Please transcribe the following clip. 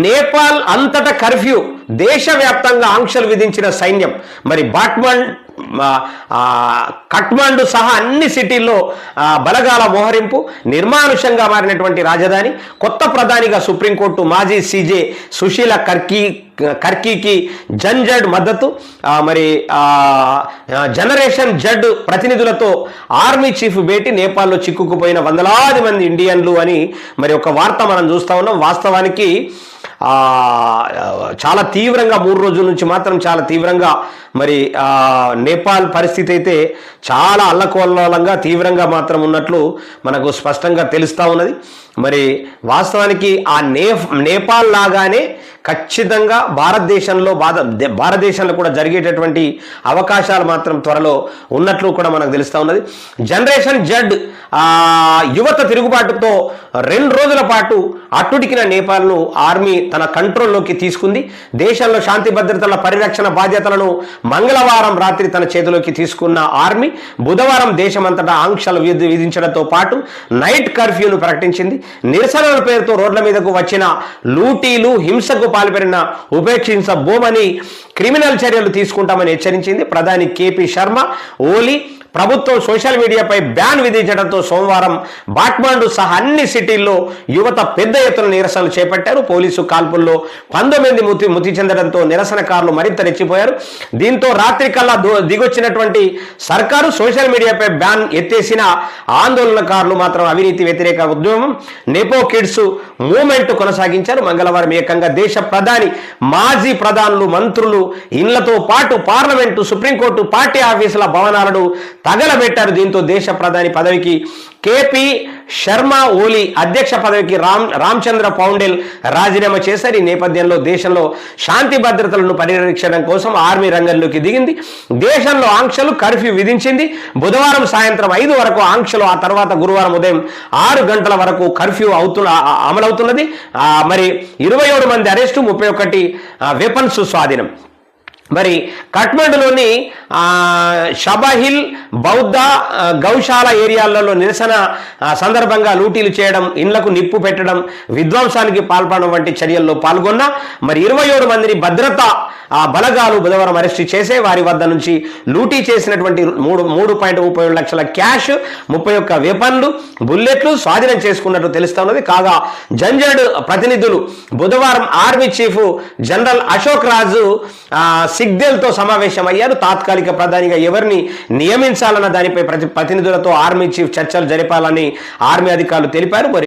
నేపాల్ అంతటా కర్ఫ్యూ దేశవ్యాప్తంగా ఆంక్షలు విధించిన సైన్యం. మరి బాట్మండ్ ఆ, సహా అన్ని సిటీల్లో బలగాల మోహరింపు నిర్మానుషంగా మారినటువంటి రాజధాని కొత్త ప్రధానిగా సుప్రీంకోర్టు మాజీ సీజే సుశీల కర్కీ కర్కీకి జన్ జడ్ మద్దతు మరి జనరేషన్ జడ్ ప్రతినిధులతో ఆర్మీ చీఫ్ భేటీ నేపాల్లో చిక్కుకుపోయిన వందలాది మంది ఇండియన్లు అని మరి ఒక వార్త మనం చూస్తా ఉన్నాం. వాస్తవానికి చాలా తీవ్రంగా మూడు రోజుల నుంచి మాత్రం చాలా తీవ్రంగా మరి నేపాల్ పరిస్థితి అయితే చాలా అల్లకోలంగా తీవ్రంగా మాత్రం ఉన్నట్లు మనకు స్పష్టంగా తెలుస్తూ ఉన్నది. మరి వాస్తవానికి ఆ నే నేపాల్ లాగానే ఖచ్చితంగా భారతదేశంలో బాధ భారతదేశంలో కూడా జరిగేటటువంటి అవకాశాలు మాత్రం త్వరలో ఉన్నట్లు కూడా మనకు తెలుస్తూ ఉన్నది. జనరేషన్ జడ్ యువత తిరుగుబాటుతో రెండు రోజుల పాటు అట్టుడికిన నేపాల్ను ఆర్మీ తన కంట్రోల్లోకి తీసుకుంది. దేశంలో శాంతి భద్రతల పరిరక్షణ బాధ్యతలను మంగళవారం రాత్రి తన చేతిలోకి తీసుకున్న ఆర్మీ బుధవారం దేశమంతటా ఆంక్షలు విధించడంతో పాటు నైట్ కర్ఫ్యూను ప్రకటించింది. నిరసనల పేరుతో రోడ్ల మీదకు వచ్చిన లూటీలు హింసకు పాల్పడిన ఉపేక్షించబోమని క్రిమినల్ చర్యలు తీసుకుంటామని హెచ్చరించింది. ప్రధాని కేపీ శర్మ ఓలీ ప్రభుత్వం సోషల్ మీడియాపై బ్యాన్ విధించడంతో సోమవారం బాట్మాండు సహా అన్ని సిటీల్లో యువత పెద్ద ఎత్తున నిరసనలు చేపట్టారు. పోలీసు కాల్పుల్లో పంతొమ్మిది మృతి మృతి చెందడంతో నిరసనకారులు మరింత రెచ్చిపోయారు. దీంతో రాత్రి కల్లా దిగొచ్చినటువంటి సర్కారు సోషల్ మీడియాపై బ్యాన్ ఎత్తేసిన ఆందోళనకారులు మాత్రం అవినీతి వ్యతిరేక ఉద్యమం. నెపో కిడ్స్ మూమెంట్ కొనసాగించారు. మంగళవారం ఏకంగా దేశ ప్రధాని మాజీ ప్రధానులు మంత్రులు ఇళ్ళతో పాటు పార్లమెంటు సుప్రీంకోర్టు పార్టీ ఆఫీసుల భవనాలను తగలబెట్టారు దీంతో దేశ ప్రధాని పదవికి. కేపీ శర్మ ఓలీ అధ్యక్ష పదవికి రామ్ రామచంద్ర పౌండెల్ రాజీనామా చేశారు. ఈ నేపథ్యంలో దేశంలో శాంతి భద్రతలను పరిరక్షణ కోసం ఆర్మీ రంగంలోకి దిగింది. దేశంలో ఆంక్షలు కర్ఫ్యూ విధించింది. బుధవారం సాయంత్రం ఐదు వరకు ఆంక్షలు ఆ తర్వాత గురువారం ఉదయం ఆరు గంటల వరకు కర్ఫ్యూ అవుతు అమలవుతున్నది. మరి ఇరవై ఏడు మంది అరెస్టు ముప్పై ఒకటి వెపన్స్ స్వాధీనం. మరి కఠ్మండులోని షబహిల్ షబాహిల్ బౌద్ధ గౌశాల ఏరియాలలో నిరసన సందర్భంగా లూటీలు చేయడం ఇండ్లకు నిప్పు పెట్టడం విధ్వంసానికి పాల్పడడం వంటి చర్యల్లో పాల్గొన్న మరి ఇరవై ఏడు మందిని భద్రత ఆ బలగాలు బుధవారం అరెస్టు చేసే వారి వద్ద నుంచి లూటీ చేసినటువంటి మూడు మూడు పాయింట్ ముప్పై ఏడు లక్షల క్యాష్ ముప్పై ఒక్క వెపన్లు బుల్లెట్లు స్వాధీనం చేసుకున్నట్టు తెలుస్తా ఉన్నది కాగా జంజడ్ ప్రతినిధులు బుధవారం army chief general Ashok Raj ఆ, సిగ్దెల్తో సమావేశమయ్యారు. తాత్కాలిక ప్రధానిగా ఎవరిని నియమించాలన్న దానిపై ప్రతి ప్రతినిధులతో ఆర్మీ చీఫ్ చర్చలు జరిపాలని ఆర్మీ అధికారులు తెలిపారు. మరి